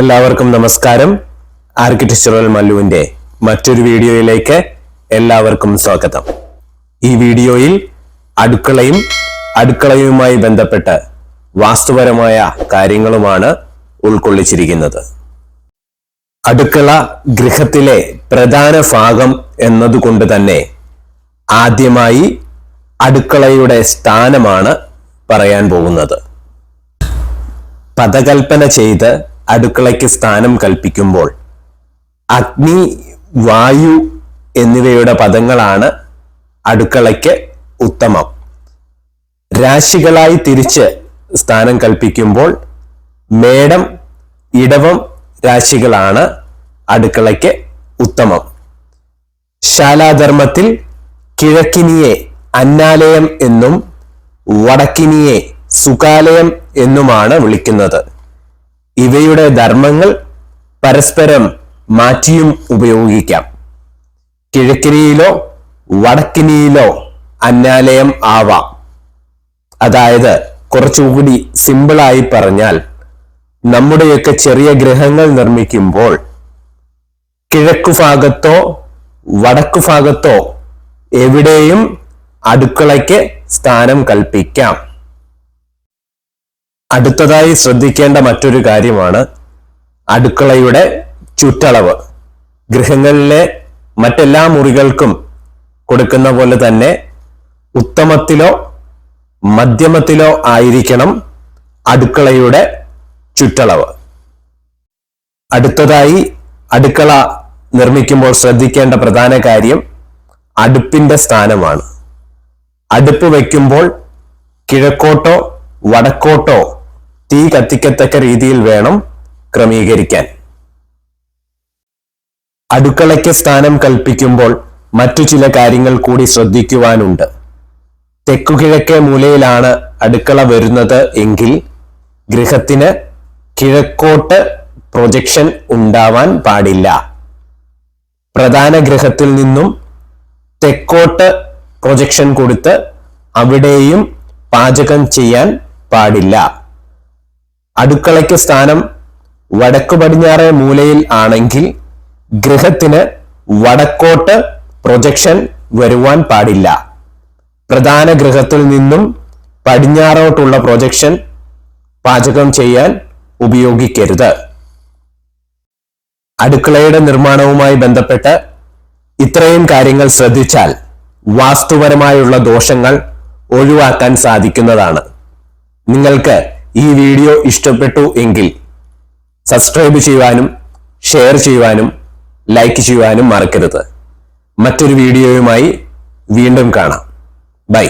എല്ലാവർക്കും നമസ്കാരം. ആർക്കിടെക്ചറൽ മല്ലുവിന്റെ മറ്റൊരു വീഡിയോയിലേക്ക് എല്ലാവർക്കും സ്വാഗതം. ഈ വീഡിയോയിൽ അടുക്കളയും അടുക്കളയുമായി ബന്ധപ്പെട്ട് വാസ്തുപരമായ കാര്യങ്ങളുമാണ് ഉൾക്കൊള്ളിച്ചിരിക്കുന്നത്. അടുക്കള ഗൃഹത്തിലെ പ്രധാന ഭാഗം എന്നതുകൊണ്ട് തന്നെ ആദ്യമായി അടുക്കളയുടെ സ്ഥാനമാണ് പറയാൻ പോകുന്നത്. പദകൽപ്പന ചെയ്ത് അടുക്കളയ്ക്ക് സ്ഥാനം കൽപ്പിക്കുമ്പോൾ അഗ്നി വായു എന്നിവയുടെ പദങ്ങളാണ് അടുക്കളയ്ക്ക് ഉത്തമം. രാശികളായി തിരിച്ച് സ്ഥാനം കൽപ്പിക്കുമ്പോൾ മേടം ഇടവം രാശികളാണ് അടുക്കളയ്ക്ക് ഉത്തമം. ശാലാധർമ്മത്തിൽ കിഴക്കിനിയെ അന്നാലയം എന്നും വടക്കിനിയെ സുകാലയം എന്നുമാണ് വിളിക്കുന്നത്. ഇവയുടെ ധർമ്മങ്ങൾ പരസ്പരം മാറ്റിയും ഉപയോഗിക്കാം. കിഴക്കിനിയിലോ വടക്കിനിയിലോ അന്നാലയം ആവാം. അതായത് കുറച്ചുകൂടി സിമ്പിളായി പറഞ്ഞാൽ നമ്മുടെയൊക്കെ ചെറിയ ഗ്രഹങ്ങൾ നിർമ്മിക്കുമ്പോൾ കിഴക്കു ഭാഗത്തോ വടക്കു ഭാഗത്തോ എവിടെയും അടുക്കളയ്ക്ക് സ്ഥാനം കൽപ്പിക്കാം. അടുത്തതായി ശ്രദ്ധിക്കേണ്ട മറ്റൊരു കാര്യമാണ് അടുക്കളയുടെ ചുറ്റളവ്. ഗൃഹങ്ങളിലെ മറ്റെല്ലാ മുറികൾക്കും കൊടുക്കുന്ന പോലെ തന്നെ ഉത്തമത്തിലോ മധ്യമത്തിലോ ആയിരിക്കണം അടുക്കളയുടെ ചുറ്റളവ്. അടുത്തതായി അടുക്കള നിർമ്മിക്കുമ്പോൾ ശ്രദ്ധിക്കേണ്ട പ്രധാന കാര്യം അടുപ്പിന്റെ സ്ഥാനമാണ്. അടുപ്പ് വയ്ക്കുമ്പോൾ കിഴക്കോട്ടോ വടക്കോട്ടോ തീ കത്തിക്കത്തക്ക രീതിയിൽ വേണം ക്രമീകരിക്കാൻ. അടുക്കളയ്ക്ക് സ്ഥാനം കൽപ്പിക്കുമ്പോൾ മറ്റു ചില കാര്യങ്ങൾ കൂടി ശ്രദ്ധിക്കുവാനുണ്ട്. തെക്കുകിഴക്കേ മൂലയിലാണ് അടുക്കള വരുന്നത് എങ്കിൽ ഗൃഹത്തിന് കിഴക്കോട്ട് പ്രൊജക്ഷൻ ഉണ്ടാവാൻ പാടില്ല. പ്രധാന ഗൃഹത്തിൽ നിന്നും തെക്കോട്ട് പ്രൊജക്ഷൻ കൊടുത്ത് അവിടെയും പാചകം ചെയ്യാൻ പാടില്ല. അടുക്കളയ്ക്ക് സ്ഥാനം വടക്കു പടിഞ്ഞാറേ മൂലയിൽ ആണെങ്കിൽ ഗൃഹത്തിന് വടക്കോട്ട് പ്രൊജക്ഷൻ വരുവാൻ പാടില്ല. പ്രധാന ഗൃഹത്തിൽ നിന്നും പടിഞ്ഞാറോട്ടുള്ള പ്രൊജക്ഷൻ പാചകം ചെയ്യാൻ ഉപയോഗിക്കരുത്. അടുക്കളയുടെ നിർമ്മാണവുമായി ബന്ധപ്പെട്ട് ഇത്രയും കാര്യങ്ങൾ ശ്രദ്ധിച്ചാൽ വാസ്തുപരമായുള്ള ദോഷങ്ങൾ ഒഴിവാക്കാൻ സാധിക്കുന്നതാണ്. നിങ്ങൾക്ക് ഈ വീഡിയോ ഇഷ്ടപ്പെട്ടു എങ്കിൽ സബ്സ്ക്രൈബ് ചെയ്യുവാനും ഷെയർ ചെയ്യുവാനും ലൈക്ക് ചെയ്യുവാനും മറക്കരുത്. മറ്റൊരു വീഡിയോയുമായി വീണ്ടും കാണാം. ബൈ